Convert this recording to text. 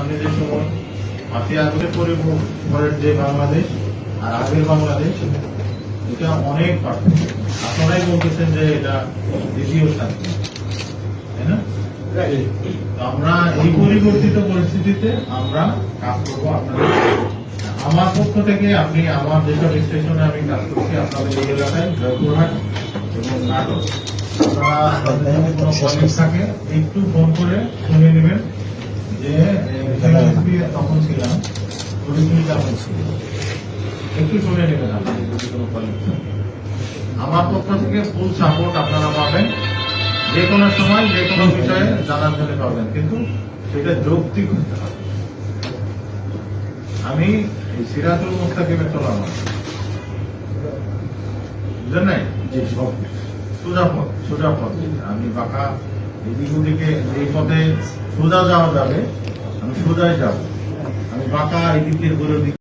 সামনে যে সময় মাসি আসলে পরিবারের যে বাংলাদেশ আর আগের বাংলাদেশ, এটা অনেক পার্থক্য। আপনারাই বলতেছেন যে এটা দ্বিতীয় শান্তি তাই না? আমরা এই পরিবর্তিত পরিস্থিতিতে আমরা কাজ করব আপনাদের আমার পক্ষ থেকে আপনি আমার যেসব স্টেশনে আমি কাজ করছি, আপনাদের এই এলাকায় জয়পুরহাট এবং নাটক আপনারা কোনো কলিগ থাকে, একটু ফোন করে শুনে নেবেন। তখন ছিলাম পরিস্থিতি কেমন একটু শুনে নেবেন আপনাদের যদি কোনো আমার পক্ষ থেকে ফুল সাপোর্ট আপনারা পাবেন। যে কোনো সময় যে কোনো বিষয়ে জানার জন্য পাবেন কিন্তু সেটা যৌক্তিক হতে হবে। আমি এই সিরাজুল মুস্তাকিমের চলা আমার বুঝলেন নাই? সোজা পথ সোজা পথ। আমি বাঁকা এদিক ওদিকে এই পথে সোজা যাওয়া যাবে। আমি সোজাই যাব। আমি বাঁকা এই দিকের ওদিক